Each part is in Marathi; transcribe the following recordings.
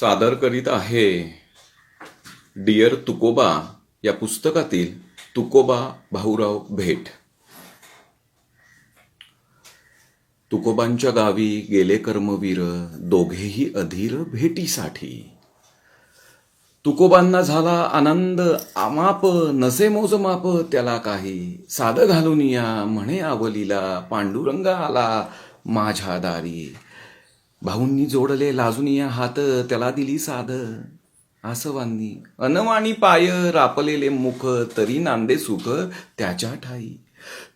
सादर करीत आहे. डिअर तुकोबा या पुस्तकातील तुकोबा भाऊराव भेट. तुकोबांच्या गावी गेले कर्मवीर दोघेही अधीर भेटीसाठी. तुकोबांना झाला आनंद आमाप नसे मोजमाप त्याला काही साध घालून या म्हणे आवलीला पांडुरंग आला माझ्या दारी. भाऊंनी जोडले लाजून हात त्याला दिली साध. आसवांनी अनवाणी पाय रापलेले मुख तरी नांदे सुख त्याच्या ठाई.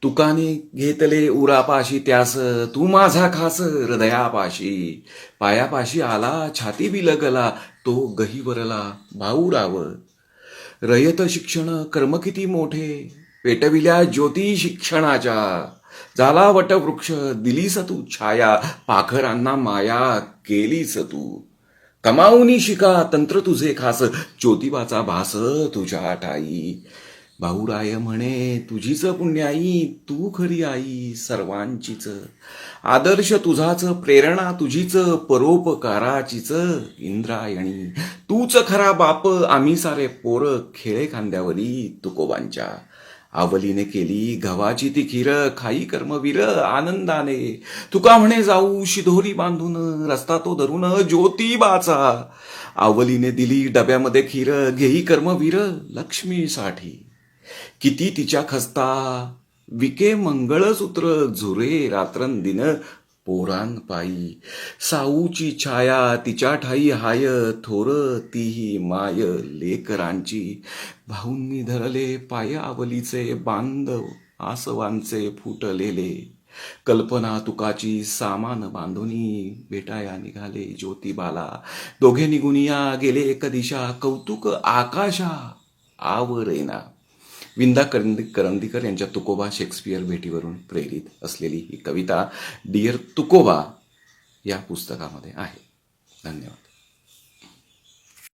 तुकाने घेतले उरापाशी त्यास तू माझा खास हृदयापाशी. पायापाशी आला छाती बिलगला तो गहीवरला भाऊराव. रयत शिक्षण कर्म किती मोठे पेटविल्या ज्योती शिक्षणाच्या. झाला वटवृक्ष दिलीस तू छाया पाखरांना माया केलीस तू. कमावनी शिका तंत्र तुझे खास ज्योतिबाचा भास तुझ्या ठाई. भाऊराय म्हणे तुझीच पुण्याई तू खरी आई सर्वांचीच. आदर्श तुझाच प्रेरणा तुझीच परोपकाराचीच इंद्रायणी. तूच खरा बाप आम्ही सारे पोर खेळे खांद्यावरी तुकोबांच्या. आवलीने केली गव्हाची ती खीर खाई कर्मवीर आनंदाने. तुका म्हणे जाऊ शिधोरी बांधून रस्ता तो धरून ज्योतिबाचा आवलीने दिली डब्यामध्ये खीर घेई कर्मवीर लक्ष्मीसाठी. किती तिच्या खस्ता विके मंगळसूत्र झुरे रात्रंदिन पोरान पायी. साऊची छाया तिच्या ठाई हाय थोर तीही माय लेकरांची. भाऊंनी धरले पाय आवलीचे बांधव आसवांचे फुटलेले. कल्पना तुकाची सामान बांधुनी भेटाया निघाले ज्योतिबाला. दोघे निघुनिया गेले एक दिशा कौतुक आकाशा आवरेना. विंदा करंदी करंदीकर यांच्या तुकोबा शेक्सपियर भेटीवरून प्रेरित असलेली ही कविता डिअर तुकोबा या पुस्तकामध्ये आहे. धन्यवाद.